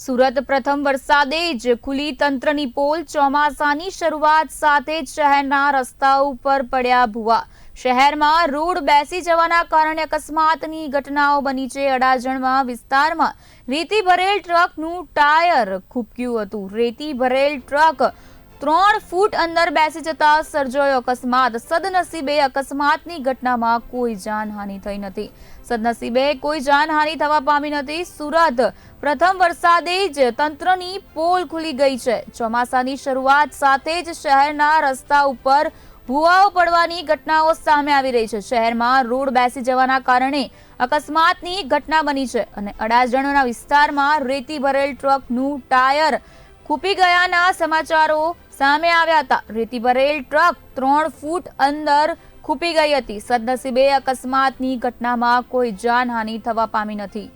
સુરત પ્રથમ વરસાદે જ ખુલી તંત્રની પોલ ચોમાસાની શરૂઆત સાથે જ શહેરના રસ્તા ઉપર પડ્યા ભૂવા. શહેરમાં રોડ બેસી જવાના કારણે અકસ્માતની ઘટનાઓ બની છે. અડાજણમાં વિસ્તારમાં રેતી ભરેલ ટ્રકનું ટાયર ખૂબક્યું હતું. રેતી ભરેલ ટ્રક ત્રણ ફૂટ અંદર બેસી જતા સર્જાયો અકસ્માત. સદનસીબે અકસ્માતની ઘટનામાં કોઈ જાનહાનિ થઈ નથી. સદનસીબે કોઈ જાનહાનિ થવા પામી નથી. સુરત પ્રથમ વરસાદે જ તંત્રની પોલ ખુલી ગઈ છે. ચોમાસાની શરૂઆત સાથે જ શહેરના રસ્તા ઉપર ભૂવાઓ પડવાની ઘટનાઓ સામે આવી રહી છે. શહેરમાં રોડ બેસી જવાના કારણે અકસ્માતની ઘટના બની છે અને અડાજણના વિસ્તારમાં રેતી ભરેલ ટ્રકનું ટાયર ખૂપી ગયાના સમાચારો સામે આવ્યા હતા. રેતી ભરેલ ટ્રક ત્રણ ફૂટ અંદર ખૂપી ગઈ હતી. સદનસીબે અકસ્માતની ઘટનામાં કોઈ જાનહાનિ થવા પામી નથી.